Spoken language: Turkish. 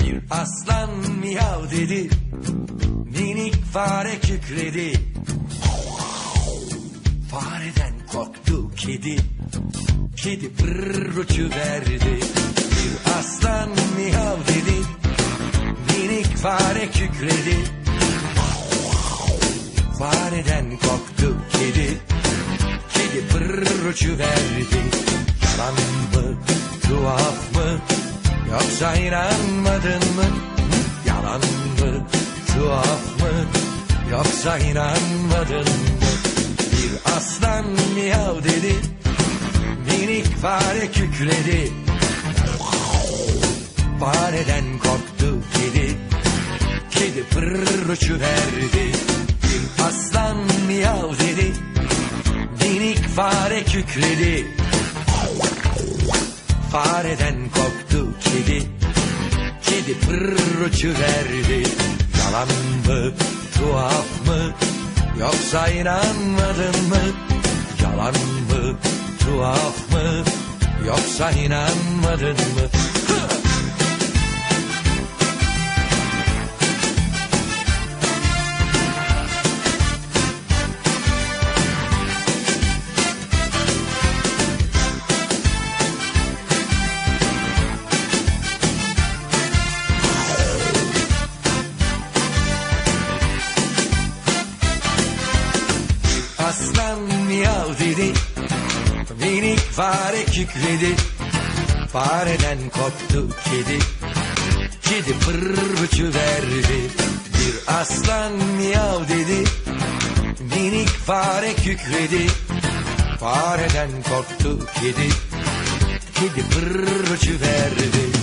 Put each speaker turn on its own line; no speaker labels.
Bir aslan miyav dedi Minik fare kükredi. Fareden korktu kedi Kedi pırr uçuverdi Bir aslan miyav dedi Minik fare kükredi Fareden korktu kedi Kedi pırr uçuverdi Yalan mı Yoksa inanmadın mı? Yalan mı? Tuhaf mı? Yoksa inanmadın mı? Bir aslan miyav dedi. Minik fare kükredi Fareden korktu kedi. Kedi pırr uçuverdi Bir aslan miyav dedi. Minik fare kükredi Fareden korktu kedi Kedi pırr uçuverdi. Yalan mı tuhaf mı Yoksa inanmadın mı? Yalan mı tuhaf mı Yoksa inanmadın mı Miyav dedi. Minik fare kükredi Fareden korktu kedi. Kedi pırr uçuverdi Bir aslan miyav dedi. Minik fare kükredi. Fareden korktu kedi. Kedi pırr uçuverdi